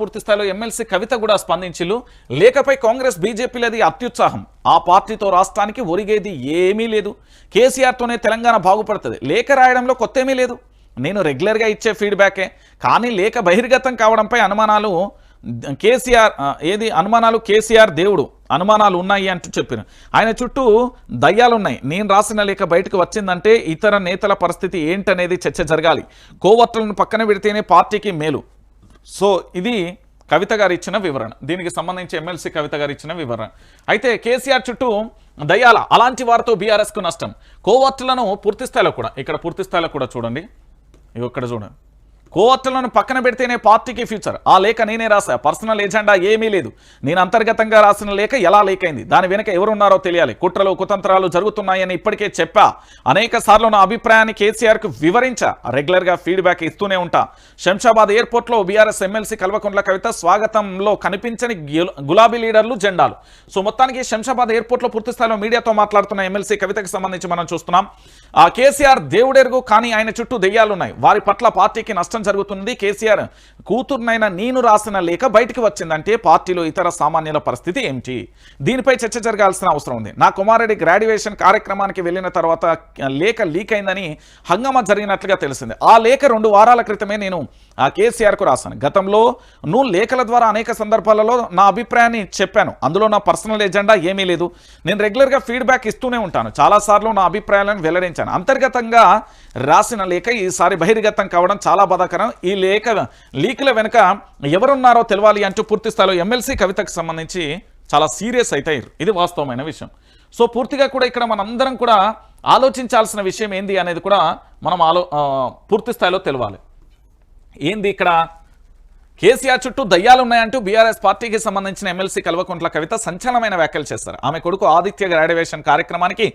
పూర్తి స్థాయిలో ఎమ్మెల్సీ కవిత కూడా స్పందించిల్లు. లేకపై కాంగ్రెస్ బీజేపీలది అత్యుత్సాహం. ఆ పార్టీతో రాష్ట్రానికి ఒరిగేది ఏమీ లేదు. కేసీఆర్తోనే తెలంగాణ బాగుపడుతుంది. లేఖ రాయడంలో కొత్త ఏమీ లేదు. నేను రెగ్యులర్గా ఇచ్చే ఫీడ్బ్యాకే. కానీ లేఖ బహిర్గతం కావడంపై అనుమానాలు కేసీఆర్ ఏది? అనుమానాలు కేసీఆర్ దేవుడు. అనుమానాలు ఉన్నాయి అంటూ చెప్పిన. ఆయన చుట్టూ దయ్యాలున్నాయి. నేను రాసిన లేఖ బయటకు వచ్చిందంటే ఇతర నేతల పరిస్థితి ఏంటనేది చర్చ జరగాలి. కోవత్తులను పక్కన పెడితేనే పార్టీకి మేలు. సో ఇది కవిత గారు ఇచ్చిన వివరణ. దీనికి సంబంధించి ఎమ్మెల్సీ కవిత గారు ఇచ్చిన వివరణ. అయితే కేసీఆర్ చుట్టూ దయ్యాల అలాంటి వారితో బీఆర్ఎస్కు నష్టం. కోవర్టులను పూర్తి స్థాయిలో కూడా ఇక్కడ పూర్తి స్థాయిలో కూడా చూడండి. ఇక్కడ చూడండి. కోవర్టులను పక్కన పెడితేనే పార్టీకి ఫ్యూచర్. ఆ లేఖ నేనే రాసా పర్సనల్ ఎజెండా ఏమీ లేదు. నేను అంతర్గతంగా రాసిన లేఖ ఎలా లేక్ అయింది దాని వెనుక ఎవరున్నారో తెలియాలి. కుట్రలు కుతంత్రాలు జరుగుతున్నాయని ఇప్పటికే చెప్పా. అనేక సార్లు నా అభిప్రాయాన్ని కేసీఆర్కు వివరించా. రెగ్యులర్గా ఫీడ్బ్యాక్ ఇస్తూనే ఉంటా. శంషాబాద్ ఎయిర్పోర్ట్లో బీఆర్ఎస్ ఎమ్మెల్సీ కల్వకుంట్ల కవిత స్వాగతంలో కనిపించని గులాబీ లీడర్లు జెండాలు. సో మొత్తానికి శంషాబాద్ ఎయిర్పోర్ట్లో పూర్తిస్థాయిలో మీడియాతో మాట్లాడుతున్న ఎమ్మెల్సీ కవితకు సంబంధించి మనం చూస్తున్నాం. ఆ కేసీఆర్ దేవుడెరుగు కానీ ఆయన చుట్టూ దెయ్యాలున్నాయి. వారి పట్ల పార్టీకి నష్టం జరుగుతున్నది. కేసీఆర్ కూతుర్నైన నేను రాసిన లేఖ బయటికి వచ్చిందంటే పార్టీలో ఇతర సామాన్యుల పరిస్థితి ఏమిటి? దీనిపై చర్చ జరగాల్సిన అవసరం ఉంది. నా కుమారుడి గ్రాడ్యుయేషన్ కార్యక్రమానికి వెళ్ళిన తర్వాత లేఖ లీక్ అయిందని హంగామా జరిగినట్లుగా తెలిసింది. ఆ లేఖ రెండు వారాల క్రితమే నేను ఆ కేసీఆర్కు రాశాను. గతంలో నువ్వు లేఖల ద్వారా అనేక సందర్భాలలో నా అభిప్రాయాన్ని చెప్పాను. అందులో నా పర్సనల్ ఎజెండా ఏమీ లేదు. నేను రెగ్యులర్గా ఫీడ్బ్యాక్ ఇస్తూనే ఉంటాను. చాలాసార్లు నా అభిప్రాయాలను వెల్లడించాను. అంతర్గతంగా రాసిన లేఖ ఈసారి బహిర్గతం కావడం చాలా ప్రభాకరం ఈ లేఖ లీక్ల వెనుక ఎవరున్నారో తెలవాలి అంటూ పూర్తి స్థాయిలో ఎమ్మెల్సీ కవితకు సంబంధించి చాలా సీరియస్ అయితే ఇది వాస్తవమైన విషయం. సో పూర్తిగా కూడా ఇక్కడ మనందరం కూడా ఆలోచించాల్సిన విషయం ఏంది అనేది కూడా మనం ఆలో పూర్తి స్థాయిలో తెలవాలి. ఏంది ఇక్కడ కేసీఆర్ చుట్టూ దయ్యాలు ఉన్నాయంటూ బీఆర్ఎస్ పార్టీకి సంబంధించిన ఎమ్మెల్సీ కల్వకుంట్ల కవిత సంచలనమైన వ్యాఖ్యలు చేశారు ఆమె కొడుకు ఆదిత్య గ్రాడ్యుయేషన్ కార్యక్రమానికి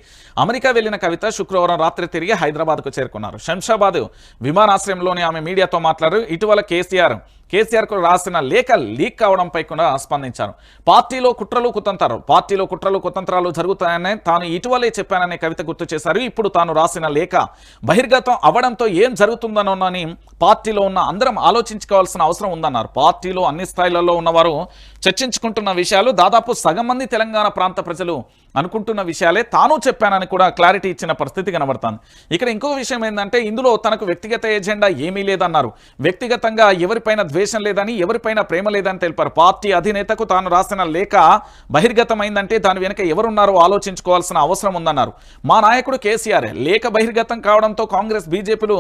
అమెరికా వెళ్ళిన కవిత శుక్రవారం రాత్రి తిరిగి హైదరాబాద్కు చేరుకున్నారు. శంషాబాద్ విమానాశ్రయంలోని ఆమె మీడియాతో మాట్లాడారు. ఇటీవల కేసీఆర్ కేసీఆర్కు రాసిన లేఖ లీక్ కావడంపై కూడా స్పందించారు. పార్టీలో కుట్రలు కుతంత్రాలు పార్టీలో కుట్రలు కుతంత్రాలు జరుగుతాయని తాను ఇటీవలే చెప్పాననే కవిత గుర్తు చేశారు. ఇప్పుడు తాను రాసిన లేఖ బహిర్గతం అవడంతో ఏం జరుగుతుందనోనని పార్టీలో ఉన్న అందరం ఆలోచించుకోవాల్సిన అవసరం ఉందన్నారు. పార్టీలో అన్ని స్థాయిలలో ఉన్నవారు చర్చించుకుంటున్న విషయాలు దాదాపు సగం మంది తెలంగాణ ప్రాంత ప్రజలు అనుకుంటున్న విషయాలే తాను చెప్పానని కూడా క్లారిటీ ఇచ్చిన పరిస్థితి కనబడుతుంది. ఇక్కడ ఇంకో విషయం ఏంటంటే ఇందులో తనకు వ్యక్తిగత ఎజెండా ఏమీ లేదన్నారు. వ్యక్తిగతంగా ఎవరిపైన ద్వేషం లేదని ఎవరిపైన ప్రేమ లేదని తెలిపారు. పార్టీ అధినేతకు తాను రాసిన లేఖ బహిర్గతమైందంటే దాని వెనుక ఎవరున్నారో ఆలోచించుకోవాల్సిన అవసరం ఉందన్నారు. మా నాయకుడు కేసీఆర్ లేఖ బహిర్గతం కావడంతో కాంగ్రెస్ బీజేపీలు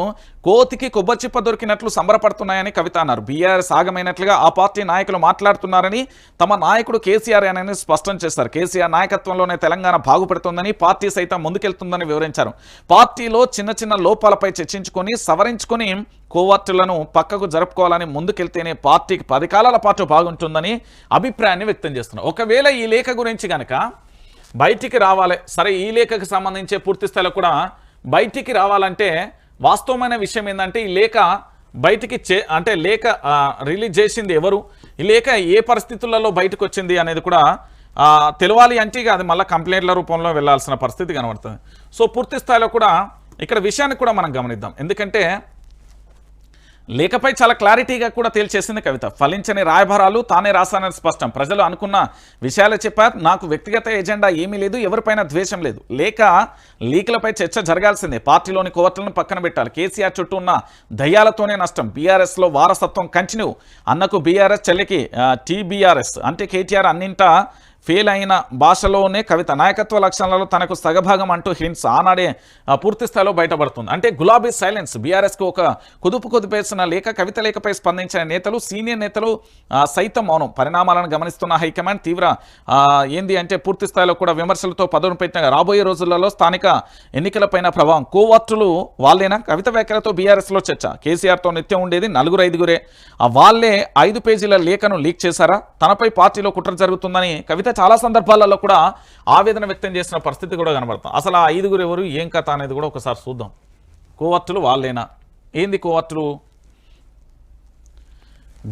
కోతికి కొబ్బరిచిప్ప దొరికినట్లు సంబరపడుతున్నాయని కవిత అన్నారు. బీఆర్ఎస్ ఆగమైనట్లుగా ఆ పార్టీ నాయకులు మాట్లాడుతున్నారని తమ నాయకుడు కేసీఆర్ అని స్పష్టం చేశారు. కేసీఆర్ నాయకత్వంలోనే తెలంగాణ బాగుపడుతుందని పార్టీ సైతం ముందుకెళ్తుందని వివరించారు. పార్టీలో చిన్న చిన్న లోపాలపై చర్చించుకొని సవరించుకొని కోవర్టులను పక్కకు జరుపుకోవాలని ముందుకెళ్తేనే పార్టీకి పది కాలాల పాటు బాగుంటుందని అభిప్రాయాన్ని వ్యక్తం చేస్తున్నారు. ఒకవేళ ఈ లేఖ గురించి కనుక బయటికి రావాలి సరే ఈ లేఖకు సంబంధించే పూర్తి స్థాయిలో కూడా బయటికి రావాలంటే వాస్తవమైన విషయం ఏంటంటే ఈ లేఖ బయటికి చే అంటే లేఖ రిలీజ్ చేసింది ఎవరు? ఈ లేఖ ఏ పరిస్థితులలో బయటకు వచ్చింది అనేది కూడా తెలవాలి అంటే అది మళ్ళీ కంప్లైంట్ల రూపంలో వెళ్ళాల్సిన పరిస్థితి కనబడుతుంది. సో పూర్తి స్థాయిలో కూడా ఇక్కడ విషయాన్ని కూడా మనం గమనిద్దాం. ఎందుకంటే లేఖపై చాలా క్లారిటీగా కూడా తేల్చేసింది కవిత. ఫలించని రాయభారాలు తానే రాశానని స్పష్టం. ప్రజలు అనుకున్న విషయాలు చెప్పారు. నాకు వ్యక్తిగత ఎజెండా ఏమీ లేదు ఎవరిపైన ద్వేషం లేదు. లేక లీకులపై చర్చ జరగాల్సిందే. పార్టీలోని కోర్టులను పక్కన పెట్టాలి. కేసీఆర్ చుట్టూ ఉన్న దయ్యాలతోనే నష్టం. బీఆర్ఎస్లో వారసత్వం కంటిన్యూ. అన్నకు బీఆర్ఎస్ చెల్లికి టీబీఆర్ఎస్ అంటే కేటీఆర్ అన్నింటా ఫెయిల్ అయిన భాషలోనే కవిత నాయకత్వ లక్షణాలలో తనకు సగభాగం అంటూ హింట్స్ ఆనాడే పూర్తి స్థాయిలో బయటపడుతుంది. అంటే గులాబీ సైలెన్స్ బీఆర్ఎస్కు ఒక కుదుపు కుదిపేసిన లేఖ కవిత లేఖపై స్పందించిన నేతలు సీనియర్ నేతలు సైతం మౌనం పరిణామాలను గమనిస్తున్న హైకమాండ్ తీవ్ర ఏంది అంటే పూర్తి స్థాయిలో కూడా విమర్శలతో పదును పెట్టిన రాబోయే రోజులలో స్థానిక ఎన్నికలపైన ప్రభావం. కోవార్టులు వాళ్ళేనా? కవిత వ్యాఖ్యలతో బీఆర్ఎస్లో చర్చ. కేసీఆర్తో నిత్యం ఉండేది నలుగురు ఐదుగురే. వాళ్ళే ఐదు పేజీల లేఖను లీక్ చేశారా? తనపై పార్టీలో కుట్ర జరుగుతుందని కవిత చాలా సందర్భాలలో కూడా ఆవేదన వ్యక్తం చేసిన పరిస్థితి కూడా కనబడతాం. అసలు ఆ ఐదుగురు ఎవరు ఏం కథ అనేది కూడా ఒకసారి చూద్దాం. కోవర్టులు వాళ్ళేనా? ఏంది కోవర్టులు?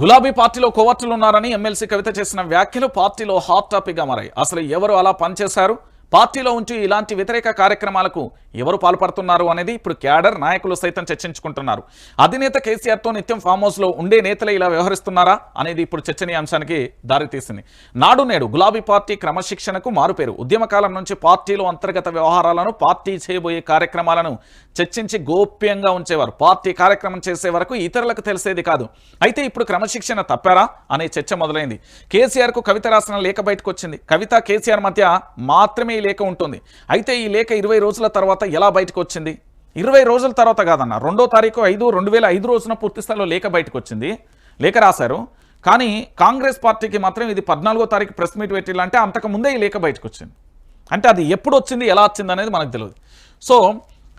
గులాబీ పార్టీలో కోవర్టులు ఉన్నారని ఎమ్మెల్సీ కవిత చేసిన వ్యాఖ్యలు పార్టీలో హాట్ టాపిక్గా మారాయి. అసలు ఎవరు అలా పనిచేశారు? పార్టీలో ఉంచి ఇలాంటి వ్యతిరేక కార్యక్రమాలకు ఎవరు పాల్పడుతున్నారు అనేది ఇప్పుడు క్యాడర్ నాయకులు సైతం చర్చించుకుంటున్నారు. అధినేత కేసీఆర్తో నిత్యం ఫామ్ హౌస్లో ఉండే నేతలే ఇలా వ్యవహరిస్తున్నారా అనేది ఇప్పుడు చర్చనీయాంశానికి దారితీసింది. నాడు నేడు గులాబీ పార్టీ క్రమశిక్షణకు మారుపేరు. ఉద్యమకాలం నుంచి పార్టీలో అంతర్గత వ్యవహారాలను పార్టీ చేయబోయే కార్యక్రమాలను చర్చించి గోప్యంగా ఉంచేవారు. పార్టీ కార్యక్రమం చేసే వరకు ఇతరులకు తెలిసేది కాదు. అయితే ఇప్పుడు క్రమశిక్షణ తప్పారా అనే చర్చ మొదలైంది. కేసీఆర్కు కవిత రాసిన లేఖ బయటకు వచ్చింది. కవిత కేసీఆర్ మధ్య మాత్రమే ఈ లేఖ ఉంటుంది. అయితే ఈ లేఖ ఇరవై రోజుల తర్వాత ఎలా బయటకు వచ్చింది ఇరవై రోజుల తర్వాత కాదన్న రెండో తారీఖు ఐదు రెండు వేల ఐదు రోజున పూర్తిస్థాయిలో లేఖ బయటకు వచ్చింది లేఖ రాశారు. కానీ కాంగ్రెస్ పార్టీకి మాత్రం ఇది పద్నాలుగో తారీఖు ప్రెస్ మీట్ పెట్టిల్లంటే అంతకు ముందే ఈ లేఖ బయటకు వచ్చింది అంటే అది ఎప్పుడు వచ్చింది ఎలా వచ్చింది అనేది మనకు తెలియదు సో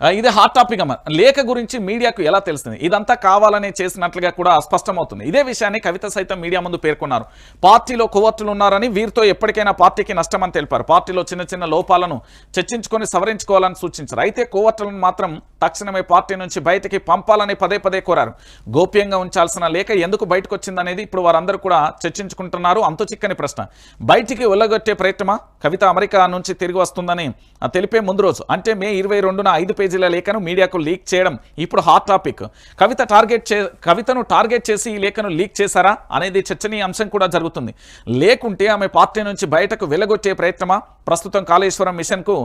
ఇది హాట్ టాపిక్ అమ్మ. లేఖ గురించి మీడియాకు ఎలా తెలుస్తుంది? ఇదంతా కావాలని చేసినట్లుగా కూడా స్పష్టమవుతుంది. ఇదే విషయాన్ని కవిత సైతం మీడియా ముందు పేర్కొన్నారు. పార్టీలో కువర్తులు ఉన్నారని వీరితో ఎప్పటికైనా పార్టీకి నష్టమని తెలిపారు. పార్టీలో చిన్న చిన్న లోపాలను చర్చించుకొని సవరించుకోవాలని సూచించారు. అయితే కొవ్వొత్తులను మాత్రం తక్షణమే పార్టీ నుంచి బయటికి పంపాలని పదే పదే కోరారు. గోప్యంగా ఉంచాల్సిన లేఖ ఎందుకు బయటకు వచ్చిందనేది ఇప్పుడు వారందరూ కూడా చర్చించుకుంటున్నారు. అంతు చిక్కని ప్రశ్న. బయటికి వెళ్ళగొట్టే ప్రయత్నమా? కవిత అమెరికా నుంచి తిరిగి వస్తుందని ఆ, తెలిపే ముందు రోజు. అంటే మే ఇరవై రెండున ఐదు పేజీల లేఖను మీడియాకు లీక్ చేయడం ఇప్పుడు హాట్ టాపిక్ కవిత టార్గెట్ చే కవితను టార్గెట్ చేసి ఈ లేఖను లీక్ చేశారా అనేది చర్చనీయాంశం కూడా జరుగుతుంది. లేకుంటే ఆమె పార్టీ నుంచి బయటకు వెలగొట్టే ప్రయత్నమా? ప్రస్తుతం కాళేశ్వరం మిషన్కు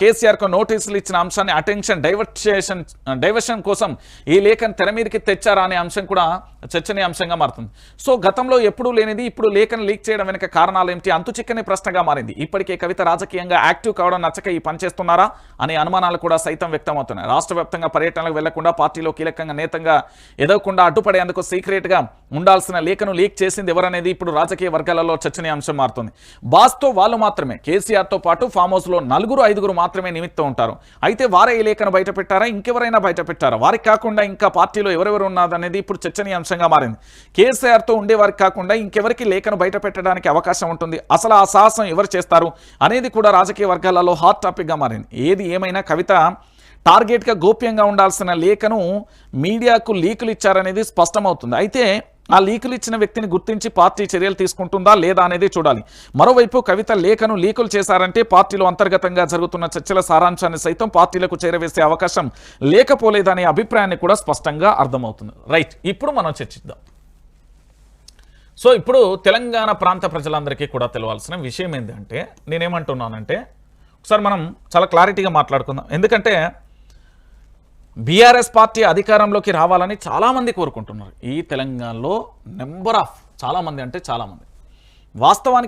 కేసీఆర్కు నోటీసులు ఇచ్చిన అంశాన్ని అటెన్షన్ డైవర్షన్ డైవర్షన్ కోసం ఈ లేఖను తెర మీదకి తెచ్చారా అనే అంశం కూడా చర్చనీయ అంశంగా మారుతుంది. సో గతంలో ఎప్పుడూ లేనిది ఇప్పుడు లేఖను లీక్ చేయడం వెనుక కారణాలు ఏమిటి? అంతు చిక్కని ప్రశ్నగా మారింది. ఇప్పటికే కవిత రాజకీయంగా యాక్టివ్ కావడం నచ్చక ఈ పని చేస్తున్నారా? అనే అనుమానాలు కూడా సైతం వ్యక్తమవుతున్నాయి. రాష్ట్ర వ్యాప్తంగా పర్యటనలకు వెళ్ళకుండా పార్టీలో కీలకంగా నేతంగా ఎదగకుండా అడ్డుపడేందుకు సీక్రెట్గా ఉండాల్సిన లేఖను లీక్ చేసింది ఎవరనేది ఇప్పుడు రాజకీయ వర్గాలలో చర్చనీయాంశం మారుతుంది. బాస్తో వాళ్ళు మాత్రమే. కేసీఆర్తో పాటు ఫామ్ హౌస్లో నలుగురు ఐదుగురు మాత్రమే నిమిత్తం ఉంటారు. అయితే వారే ఈ లేఖను బయటపెట్టారా? ఇంకెవరైనా బయటపెట్టారా? వారికి కాకుండా ఇంకా పార్టీలో ఎవరెవరు ఉన్నదనేది ఇప్పుడు చర్చనీయాంశంగా మారింది. కేసీఆర్తో ఉండేవారికి కాకుండా ఇంకెవరికి లేఖను బయట పెట్టడానికి అవకాశం ఉంటుంది? అసలు ఆ సాహసం ఎవరు చేస్తారు? అనేది కూడా రాజకీయ వర్గాలలో హాట్ టాపిక్గా మారింది. ఏది ఏమైనా కవిత టార్గెట్గా గోప్యంగా ఉండాల్సిన లేఖను మీడియాకు లీకులు ఇచ్చారనేది స్పష్టమవుతుంది. అయితే ఆ లీకులు ఇచ్చిన వ్యక్తిని గుర్తించి పార్టీ చర్యలు తీసుకుంటుందా లేదా అనేది చూడాలి. మరోవైపు కవిత లేఖను లీకులు చేశారంటే పార్టీలో అంతర్గతంగా జరుగుతున్న చర్చల సారాంశాన్ని సైతం పార్టీలకు చేరవేసే అవకాశం లేకపోలేదనే అభిప్రాయాన్ని కూడా స్పష్టంగా అర్థమవుతుంది. రైట్ ఇప్పుడు మనం చర్చిద్దాం. సో ఇప్పుడు తెలంగాణ ప్రాంత ప్రజలందరికీ కూడా తెలవాల్సిన విషయం ఏంటంటే నేనేమంటున్నానంటే ఒకసారి మనం చాలా క్లారిటీగా మాట్లాడుకుందాం. ఎందుకంటే బీఆర్ఎస్ పార్టీ అధికారంలోకి రావాలని చాలామంది కోరుకుంటున్నారు. ఈ తెలంగాణలో నెంబర్ ఆఫ్ చాలామంది అంటే చాలామంది. వాస్తవానికి